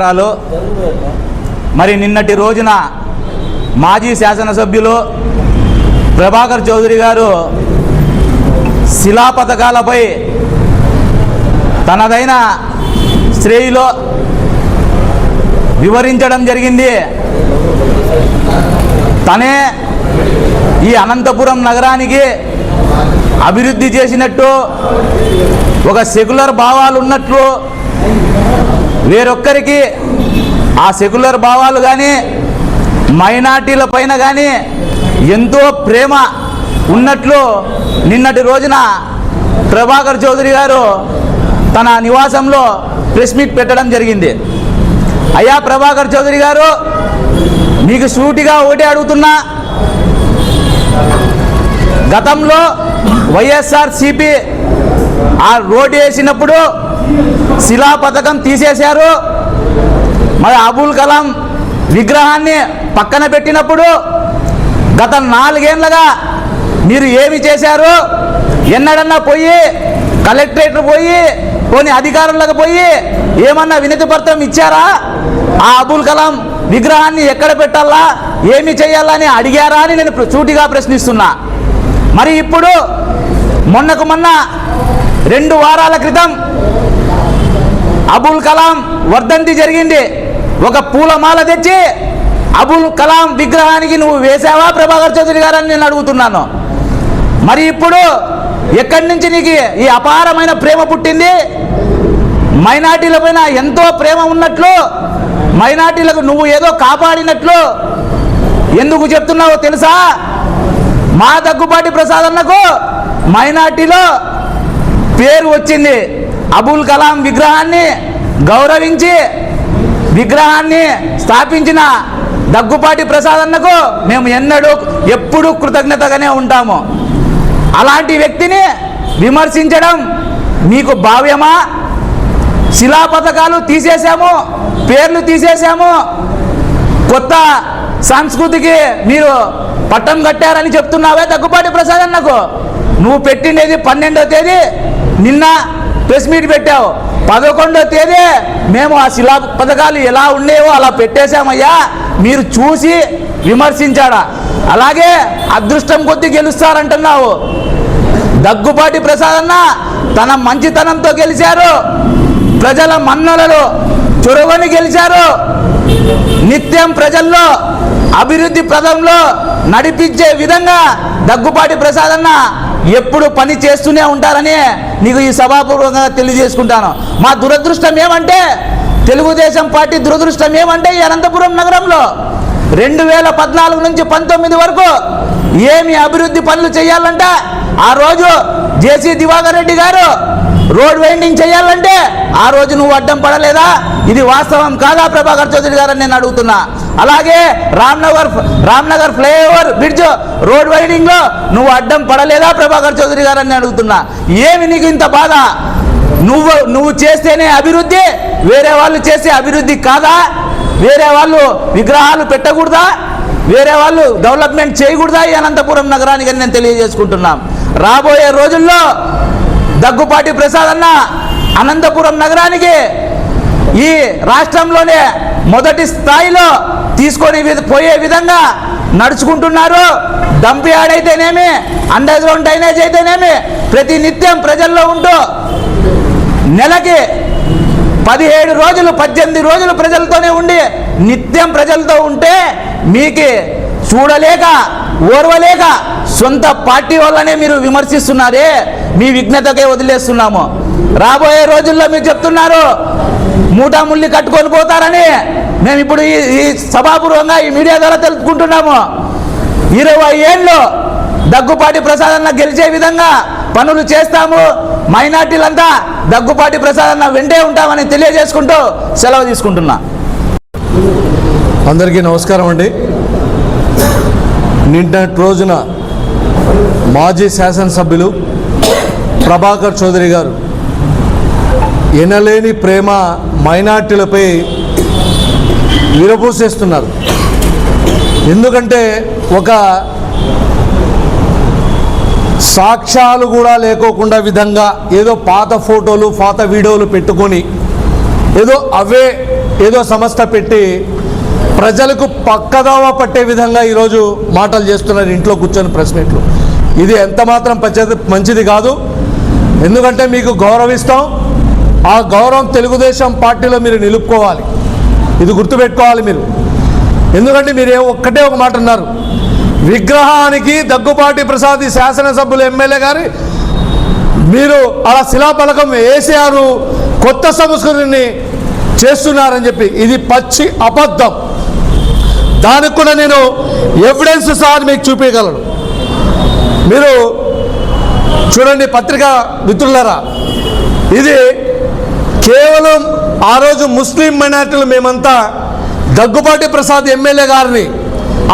రాష్ట్రాలు. మరి నిన్నటి రోజున మాజీ శాసనసభ్యులు ప్రభాకర్ చౌదరి గారు శిలా పథకాలపై తనదైన శ్రేయిలో వివరించడం జరిగింది. తనే ఈ అనంతపురం నగరానికి అభివృద్ధి చేసినట్టు ఒక సెక్యులర్ భావాలు ఉన్నట్లు వేరొక్కరికి ఆ సెక్యులర్ భావాలు కానీ మైనార్టీల పైన కానీ ఎంతో ప్రేమ ఉన్నట్లు నిన్నటి రోజున ప్రభాకర్ చౌదరి గారు తన నివాసంలో ప్రెస్ మీట్ పెట్టడం జరిగింది. అయ్యా ప్రభాకర్ చౌదరి గారు మీకు సూటిగా ఒకటి అడుగుతున్నా. గతంలో వైఎస్ఆర్ సిపి ఆ రోడ్డు వేసినప్పుడు శిలా పథకం తీసేశారు. మరి అబుల్ కలాం విగ్రహాన్ని పక్కన పెట్టినప్పుడు గత నాలుగేళ్ళుగా మీరు ఏమి చేశారు? ఎన్నడన్నా పోయి కలెక్టరేట్ పోయి కొన్ని అధికారులకు పోయి ఏమన్నా వినతి పత్రం ఇచ్చారా? ఆ అబుల్ కలాం విగ్రహాన్ని ఎక్కడ పెట్టాలా? ఏమి చేయాలా అని అడిగారా అని నేను సూటిగా ప్రశ్నిస్తున్నా. మరి ఇప్పుడు మొన్నకు మొన్న రెండు వారాల క్రితం అబుల్ కలాం వర్ధంతి జరిగింది. ఒక పూలమాల తెచ్చి అబుల్ కలాం విగ్రహానికి నువ్వు వేసావా? ప్రభాకర్ చౌదరి గారు అని నేను అడుగుతున్నాను. మరి ఇప్పుడు ఎక్కడి నుంచి నీకు ఈ అపారమైన ప్రేమ పుట్టింది? మైనార్టీల పైన ఎంతో ప్రేమ ఉన్నట్లు మైనార్టీలకు నువ్వు ఏదో కాపాడినట్లు ఎందుకు చెప్తున్నావో తెలుసా? మా దగ్గుబాటి ప్రసాద్ అన్నకు మైనార్టీలో పేరు వచ్చింది. అబుల్ కలాం విగ్రహాన్ని గౌరవించి విగ్రహాన్ని స్థాపించిన దగ్గుపాటి ప్రసాద్ అన్నకు మేము ఎన్నడూ ఎప్పుడూ కృతజ్ఞతగానే ఉంటాము. అలాంటి వ్యక్తిని విమర్శించడం మీకు భావ్యమా? శిలా పథకాలు తీసేసాము పేర్లు తీసేసాము కొత్త సంస్కృతికి మీరు పట్టం కట్టారని చెప్తున్నావే దగ్గుపాటి ప్రసాద్ అన్నకు. నువ్వు పెట్టిండేది పన్నెండో తేదీ. నిన్న ప్రెస్ మీట్ పెట్టావు. పదకొండో తేదీ మేము ఆ శిలా పథకాలు ఎలా ఉండేవో అలా పెట్టేశామయ్యా. మీరు చూసి విమర్శించాడా. అలాగే అదృష్టం కొద్ది గెలుస్తారంటున్నావు. దగ్గుపాటి ప్రసాద్ అన్న తన మంచితనంతో గెలిచారు. ప్రజల మన్నలలో చొరవని గెలిచారు. నిత్యం ప్రజల్లో అభివృద్ధి ప్రదంలో నడిపించే విధంగా దగ్గుపాటి ప్రసాద్ అన్న ఎప్పుడు పని చేస్తూనే ఉంటారని నీకు ఈ సభాపూర్వకంగా తెలియజేసుకుంటాను. మా దురదృష్టం ఏమంటే తెలుగుదేశం పార్టీ దురదృష్టం ఏమంటే ఈ అనంతపురం నగరంలో రెండు వేల పద్నాలుగు నుంచి పంతొమ్మిది వరకు ఏమి అభివృద్ధి పనులు చేయాలంట ఆ రోజు జేసీ దివాకర్ రెడ్డి గారు రోడ్ వైండింగ్ చేయాలంటే ఆ రోజు నువ్వు అడ్డం పడలేదా? ఇది వాస్తవం కాదా ప్రభాకర్ చౌదరి గారని నేను అడుగుతున్నా. అలాగే Ramnagar Ramnagar flyover bridge road వైండింగ్లో నువ్వు అడ్డం పడలేదా ప్రభాకర్ చౌదరి గారని అడుగుతున్నా. ఏమి నీకు ఇంత బాధ? నువ్వు నువ్వు చేస్తేనే అభివృద్ధి వేరే వాళ్ళు చేసే అభివృద్ధి కాదా? వేరే వాళ్ళు విగ్రహాలు పెట్టకూడదా? వేరే వాళ్ళు డెవలప్మెంట్ చేయకూడదా ఈ అనంతపురం నగరానికి అని నేను తెలియజేసుకుంటున్నాం. రాబోయే రోజుల్లో దగ్గుపాటి ప్రసాద్ అన్న అనంతపురం నగరానికి ఈ రాష్ట్రంలోనే మొదటి స్థాయిలో తీసుకొని వి- పోయే విధంగా నడుచుకుంటున్నారు. Dump yard under ground drainage అయితేనేమి ప్రతి నిత్యం ప్రజల్లో ఉంటూ నెలకి పదిహేడు రోజులు పద్దెనిమిది రోజులు ప్రజలతోనే ఉండి నిత్యం ప్రజలతో ఉంటే మీకు చూడలేక ఓర్వలేక సొంత పార్టీ వల్లనే మీరు విమర్శిస్తున్నారే. మీ విఘ్నతకే వదిలేస్తున్నాము. రాబోయే రోజుల్లో మీరు చెప్తున్నారు మూటాముల్లి కట్టుకొని పోతారని మేము ఇప్పుడు ఈ ఈ సభాపూర్వంగా ఈ మీడియా ద్వారా తెలుసుకుంటున్నాము ఇరవై ఏళ్ళు దగ్గుపాటి ప్రసాదన్న గెలిచే విధంగా పనులు చేస్తాము. మైనార్టీలంతా దగ్గుపాటి ప్రసాదన్న వెంటే ఉంటామని తెలియజేసుకుంటూ సెలవు తీసుకుంటున్నా. అందరికీ నమస్కారం అండి. నిన్నటి రోజున మాజీ శాసనసభ్యులు ప్రభాకర్ చౌదరి గారు ఎనలేని ప్రేమ మైనార్టీలపై విరబూసేస్తున్నారు. ఎందుకంటే ఒక సాక్ష్యాలు కూడా లేకోకుండా విధంగా ఏదో పాత ఫోటోలు పాత వీడియోలు పెట్టుకొని ఏదో అవే ఏదో సంస్థ పెట్టి ప్రజలకు పక్కదావ పట్టే విధంగా ఈరోజు మాటలు చేస్తున్నారు ఇంట్లో కూర్చొని ప్రెస్ మీట్లు. ఇది ఎంత మాత్రం పచ్చది మంచిది కాదు. ఎందుకంటే మీకు గౌరవిస్తాం ఆ గౌరవం తెలుగుదేశం పార్టీలో మీరు నిలుపుకోవాలి. ఇది గుర్తుపెట్టుకోవాలి మీరు. ఎందుకంటే మీరు ఏ- ఒక్కటే ఒక మాట అన్నారు. విగ్రహానికి దగ్గుపాటి ప్రసాద్ శాసనసభ్యులు ఎమ్మెల్యే గారి మీరు అలా శిలాఫలకం వేసారు కొత్త సంస్కృతిని చేస్తున్నారని చెప్పి. ఇది పచ్చి అబద్ధం. దానికి కూడా నేను ఎవిడెన్స్ సార్ మీకు చూపించగలను. మీరు చూడండి పత్రికా మిత్రులరా ఇది కేవలం ఆ రోజు ముస్లిం మైనార్టీలు మేమంతా దగ్గుబాటి ప్రసాద్ ఎమ్మెల్యే గారిని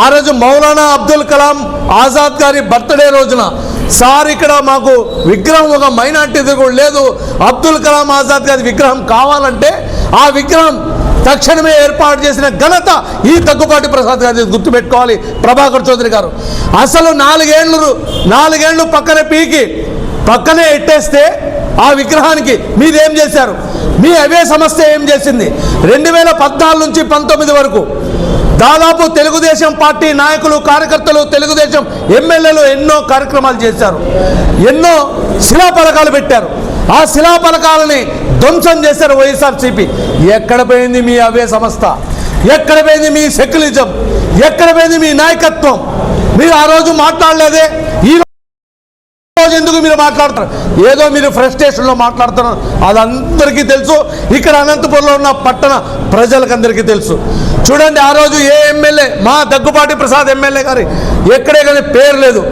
ఆ రోజు మౌలానా అబ్దుల్ కలాం ఆజాద్ గారి బర్త్డే రోజున సార్ ఇక్కడ మాకు విగ్రహం ఒక మైనార్టీ కూడా లేదు. అబ్దుల్ కలాం ఆజాద్ గారి విగ్రహం కావాలంటే ఆ విగ్రహం తక్షణమే ఏర్పాటు చేసిన ఘనత ఈ దగ్గుపాటి ప్రసాద్ గారి గుర్తుపెట్టుకోవాలి. ప్రభాకర్ చౌదరి గారు. అసలు నాలుగేళ్ళు నాలుగేళ్ళు పక్కనే పీకి పక్కనే ఎట్టేస్తే ఆ విగ్రహానికి మీరేం చేశారు? మీ అవే సంస్థ ఏం చేసింది? రెండు వేల పద్నాలుగు నుంచి పంతొమ్మిది వరకు దాదాపు తెలుగుదేశం పార్టీ నాయకులు కార్యకర్తలు తెలుగుదేశం ఎమ్మెల్యేలు ఎన్నో కార్యక్రమాలు చేశారు. ఎన్నో శిలాపలకాలు పెట్టారు. ఆ శిలాపలకాలని ధ్వంసం చేశారు వైఎస్ఆర్సీపీ. ఎక్కడ పోయింది మీ అవే సంస్థ ఎక్కడ పోయింది మీ సెక్యులిజం ఎక్కడ పోయింది మీ నాయకత్వం? మీరు ఆ రోజు మాట్లాడలేదే? ఈ రోజు ఎందుకు మీరు మాట్లాడతారు? ఏదో మీరు ఫ్రస్ట్రేషన్లో మాట్లాడుతున్నారు. అది అందరికీ తెలుసు. ఇక్కడ అనంతపురంలో ఉన్న పట్టణ ప్రజలకందరికీ తెలుసు. చూడండి ఆ రోజు ఏ ఎమ్మెల్యే మా దగ్గుపాటి ప్రసాద్ ఎమ్మెల్యే గారి ఎక్కడే కానీ పేరు లేదు.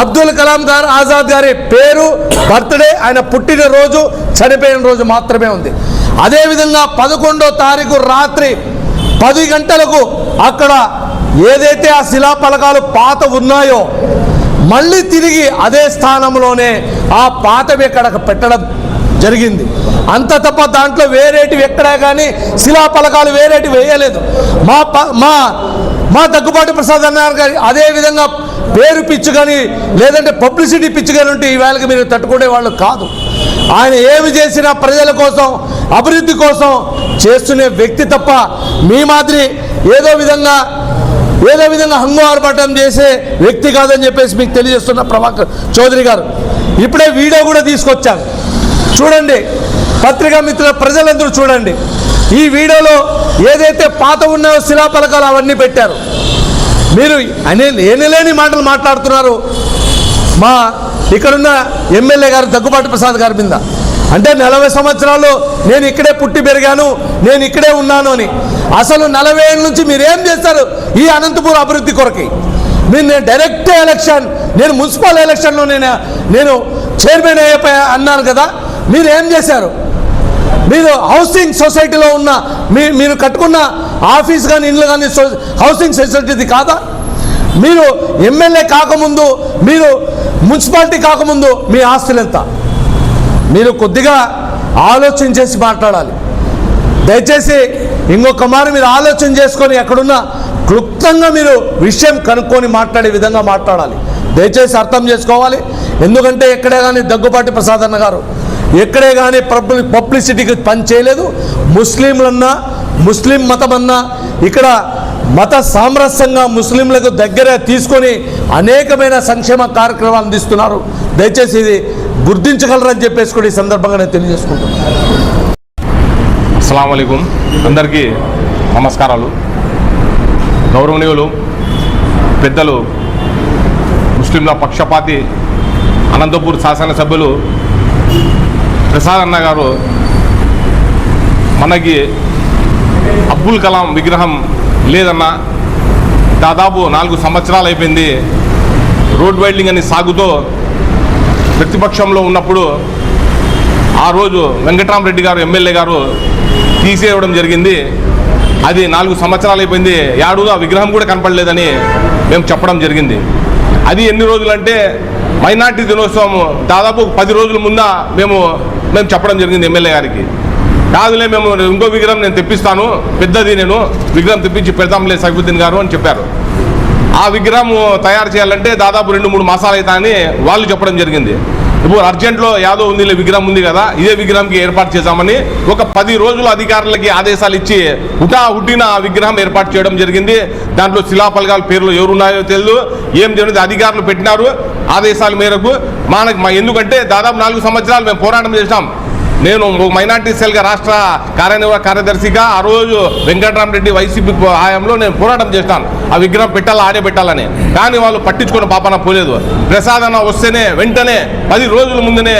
అబ్దుల్ కలాం గారు ఆజాద్ గారి పేరు బర్త్డే ఆయన పుట్టిన రోజు చనిపోయిన రోజు మాత్రమే ఉంది. అదేవిధంగా పదకొండో తారీఖు రాత్రి పది గంటలకు అక్కడ ఏదైతే ఆ శిలాఫలకాలు పాత ఉన్నాయో మళ్ళీ తిరిగి అదే స్థానంలోనే ఆ పాతవి అక్కడ పెట్టడం జరిగింది. అంత తప్ప దాంట్లో వేరేటివి ఎక్కడా కానీ శిలా పలకాలు వేరేటివి వేయలేదు. మా ప- మా మా దగ్గుబాటు ప్రసాద్ అన్నారు కానీ అదే విధంగా పేరు పిచ్చు కానీ లేదంటే పబ్లిసిటీ పిచ్చు కానీ ఉంటే ఈవేళకి మీరు తట్టుకునే వాళ్ళు కాదు. ఆయన ఏమి చేసినా ప్రజల కోసం అభివృద్ధి కోసం చేస్తునే వ్యక్తి తప్ప మీ మాదిరి ఏదో విధంగా ఏదో విధంగా హంగు ఆర్భాటం చేసే వ్యక్తి కాదని చెప్పేసి మీకు తెలియజేస్తున్న ప్రభాకర్ చౌదరి గారు. ఇప్పుడే వీడియో కూడా తీసుకొచ్చారు. చూడండి. పత్రికా మిత్రుల ప్రజలందరూ చూడండి. ఈ వీడియోలో ఏదైతే పాత ఉన్నాయో శిలాఫలకాలు అవన్నీ పెట్టారు. మీరు అనే ఎనలేని మాటలు మాట్లాడుతున్నారు. మా ఇక్కడున్న ఎమ్మెల్యే గారు దగ్గుబాటి ప్రసాద్ గారి మీద. అంటే నలభై సంవత్సరాలు నేను ఇక్కడే పుట్టి పెరిగాను నేను ఇక్కడే ఉన్నాను అని. అసలు నలభై ఏళ్ళ నుంచి మీరు ఏం చేస్తారు ఈ అనంతపూర్ అభివృద్ధి కొరకి? మీరు నేను డైరెక్ట్ ఎలక్షన్ నేను మున్సిపల్ ఎలక్షన్లో నేను నేను చైర్మన్ అయిపోయా అన్నాను కదా మీరు ఏం చేశారు? మీరు హౌసింగ్ సొసైటీలో ఉన్న మీ మీరు కట్టుకున్న ఆఫీస్ కానీ ఇల్లు కానీ హౌసింగ్ సొసైటీది కాదా? మీరు ఎమ్మెల్యే కాకముందు మీరు మున్సిపాలిటీ కాకముందు మీ ఆస్తులు ఎంత? మీరు కొద్దిగా ఆలోచన చేసి మాట్లాడాలి. దయచేసి ఇంకొక మారు మీరు ఆలోచన చేసుకొని ఎక్కడున్నా క్లుప్తంగా మీరు విషయం కనుక్కొని మాట్లాడే విధంగా మాట్లాడాలి. దయచేసి అర్థం చేసుకోవాలి. ఎందుకంటే ఎక్కడే కానీ దగ్గుపాటి ప్రసాద్ అన్న గారు ఎక్కడే కానీ పబ్లి పబ్లిసిటీకి పని చేయలేదు. ముస్లింలన్నా ముస్లిం మతమన్నా ఇక్కడ మత సామరస్యంగా ముస్లింలకు దగ్గర తీసుకొని అనేకమైన సంక్షేమ కార్యక్రమాలు అందిస్తున్నారు. దయచేసి ఇది గుర్తించగలరని చెప్పేసి కూడా ఈ సందర్భంగా నేను తెలియజేసుకుంటున్నాను. అస్సలం అయికం అందరికీ నమస్కారాలు. గౌరవనీయులు పెద్దలు ముస్లింల పక్షపాతి అనంతపూర్ శాసనసభ్యులు ప్రసాద్ అన్న గారు మనకి అబ్దుల్ కలాం విగ్రహం లేదన్న దాదాపు నాలుగు సంవత్సరాలు అయిపోయింది రోడ్ వైల్డింగ్ అని సాగుతో ప్రతిపక్షంలో ఉన్నప్పుడు ఆ రోజు వెంకటరామరెడ్డి గారు ఎమ్మెల్యే గారు తీసేయడం జరిగింది. అది నాలుగు సంవత్సరాలు అయిపోయింది. యాడు ఆ విగ్రహం కూడా కనపడలేదని మేము చెప్పడం జరిగింది. అది ఎన్ని రోజులంటే మైనార్టీ దినోత్సవం దాదాపు పది రోజుల ముంద మేము మేము చెప్పడం జరిగింది ఎమ్మెల్యే గారికి. కాదులే మేము ఇంకో విగ్రహం నేను తెప్పిస్తాను పెద్దది నేను విగ్రహం తెప్పించి పెడతాంలే సైఫుద్దీన్ గారు అని చెప్పారు. ఆ విగ్రహం తయారు చేయాలంటే దాదాపు రెండు మూడు మాసాలు అవుతాయని వాళ్ళు చెప్పడం జరిగింది. ఇప్పుడు అర్జెంట్లో యాదో ఉంది లే విగ్రహం ఉంది కదా ఇదే విగ్రహంకి ఏర్పాటు చేశామని ఒక పది రోజులు అధికారులకి ఆదేశాలు ఇచ్చి హుటా హుట్టిన ఆ విగ్రహం ఏర్పాటు చేయడం జరిగింది. దాంట్లో శిలాపలకాల పేర్లు ఎవరున్నాయో తెలియదు ఏం తెలియదు అధికారులు పెట్టినారు. ఆదేశాల మేరకు మనకు మా- ఎందుకంటే దాదాపు నాలుగు సంవత్సరాలు మేము పోరాటం చేసినాం. నేను మైనార్టీ సెల్గా రాష్ట్ర కార్యనిర్వాహక కార్యదర్శిగా ఆ రోజు వెంకటరామరెడ్డి వైసీపీ హయాంలో నేను పోరాటం చేస్తాను ఆ విగ్రహం పెట్టాలా ఆడే పెట్టాలని. కానీ వాళ్ళు పట్టించుకున్న పాపన పోలేదు. ప్రసాదన వస్తేనే వెంటనే పది రోజుల ముందునే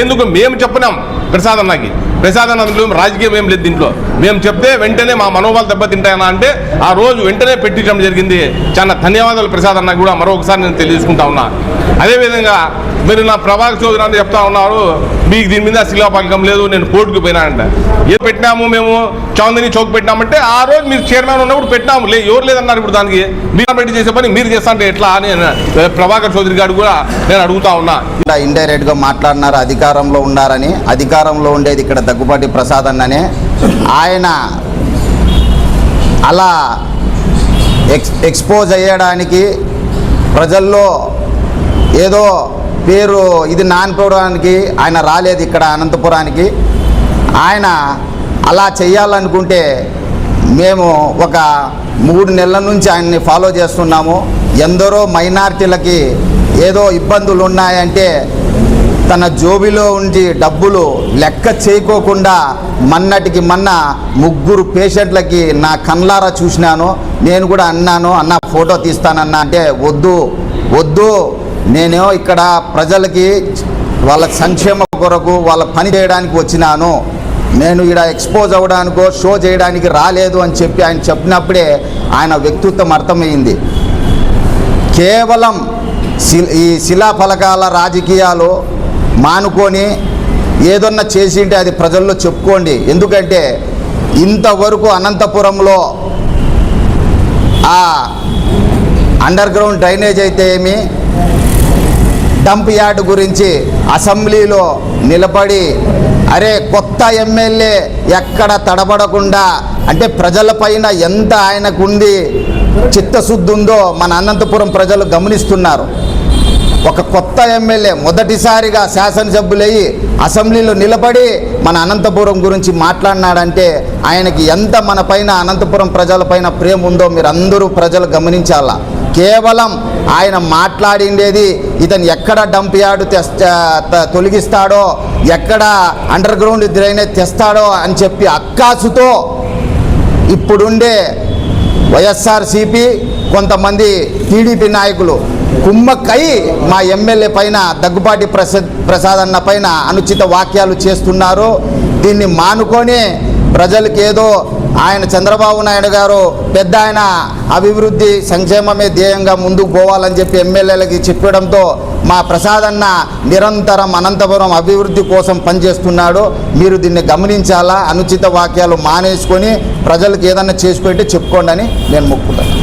ఎందుకు మేము చెప్పినాం ప్రసాదన్నకి? ప్రసాదన్న రాజకీయం ఏం లేదు దీంట్లో. మేము చెప్తే వెంటనే మా మనోభావాలు దెబ్బతింటాయన్నా అంటే ఆ రోజు వెంటనే పెట్టించడం జరిగింది. చాలా ధన్యవాదాలు ప్రసాద్ అన్న కూడా మరొకసారి నేను తెలియజేసుకుంటా ఉన్నా. అదేవిధంగా మీరు నా ప్రభాకర్ చౌదరి అని చెప్తా ఉన్నారు. మీకు దీని మీద శిలాపలకం లేదు నేను కోర్టుకు పోయినానంట ఏం పెట్టినాము మేము? చౌందని చౌక్ పెట్టినామంటే ఆ రోజు మీరు చైర్మన్ ఉన్నప్పుడు పెట్టినాము. లే ఎవరు లేదన్నారు ఇప్పుడు దానికి? మీరు పెట్టి చేసే పని మీరు చేస్తా అంటే ఎట్లా అని ప్రభాకర్ చౌదరి గారు కూడా నేను అడుగుతా ఉన్నా. ఇండైరెక్ట్గా మాట్లాడినారు అధికారంలో ఉన్నారని అధికారంలో ఉండేది ఇక్కడ దగ్గుబాటి ప్రసాద్ అన్ననే. ఆయన అలా ఎక్స్ ఎక్స్పోజ్ అయ్యడానికి ప్రజల్లో ఏదో పేరు ఇది నానిపోవడానికి ఆయన రాలేదు ఇక్కడ అనంతపురానికి. ఆయన అలా చేయాలనుకుంటే మేము ఒక మూడు నెలల నుంచి ఆయన్ని ఫాలో చేస్తున్నాము. ఎందరో మైనార్టీలకి ఏదో ఇబ్బందులు ఉన్నాయంటే తన జోబిలో ఉండి డబ్బులు లెక్క చేయకోకుండా మన్నటికి మన్న ముగ్గురు పేషెంట్లకి నా కన్లారా చూసినాను నేను కూడా అన్నాను అన్న ఫోటో తీస్తానన్నా. అంటే వద్దు వద్దు నేను ఇక్కడ ప్రజలకి వాళ్ళ సంక్షేమ కొరకు వాళ్ళ పని చేయడానికి వచ్చినాను. నేను ఇక్కడ ఎక్స్పోజ్ అవ్వడానికో షో చేయడానికి రాలేదు అని చెప్పి ఆయన చెప్పినప్పుడే ఆయన వ్యక్తిత్వం అర్థమైంది. కేవలం శి- ఈ శిలాఫలకాల రాజకీయాలు మానుకొని ఏదన్నా చేసింటే అది ప్రజల్లో చెప్పుకోండి. ఎందుకంటే ఇంతవరకు అనంతపురంలో ఆ అండర్ గ్రౌండ్ డ్రైనేజ్ అయితే ఏమి? డంప్ యార్డ్ గురించి అసెంబ్లీలో నిలబడి అరే కొత్త ఎమ్మెల్యే ఎక్కడ తడబడకుండా అంటే ప్రజలపైన ఎంత ఆయనకుంది చిత్తశుద్ధి ఉందో మన అనంతపురం ప్రజలు గమనిస్తున్నారు. ఒక కొత్త ఎమ్మెల్యే మొదటిసారిగా శాసనసభ్యులయ్యి అసెంబ్లీలో నిలబడి మన అనంతపురం గురించి మాట్లాడినాడంటే ఆయనకి ఎంత మన పైన అనంతపురం ప్రజలపైన ప్రేమ ఉందో మీరు అందరూ ప్రజలు గమనించాలా. కేవలం ఆయన మాట్లాడిండేది ఇతను ఎక్కడ డంప్ యార్డ్ త- తొలగిస్తాడో ఎక్కడ అండర్ గ్రౌండ్ డ్రైనేజ్ తెస్తాడో అని చెప్పి అక్కాసుతో ఇప్పుడుండే వైఎస్ఆర్సిపి కొంతమంది టీడీపీ నాయకులు కుమ్మక్కై మా ఎమ్మెల్యే పైన దగ్గుపాటి ప్రసాద్ ప్రసాద్ అన్న పైన అనుచిత వాక్యాలు చేస్తున్నారు. దీన్ని మానుకొని ప్రజలకు ఏదో ఆయన చంద్రబాబు నాయుడు గారు పెద్ద ఆయన అభివృద్ధి సంక్షేమమే ధ్యేయంగా ముందుకు పోవాలని చెప్పి ఎమ్మెల్యేలకి చెప్పడంతో మా ప్రసాద్ అన్న నిరంతరం అనంతపురం అభివృద్ధి కోసం పనిచేస్తున్నాడు. మీరు దీన్ని గమనించాలా? అనుచిత వాక్యాలు మానేసుకొని ప్రజలకు ఏదన్నా చేసి పెట్టి చెప్పుకోండి అని నేను మొక్కుతాను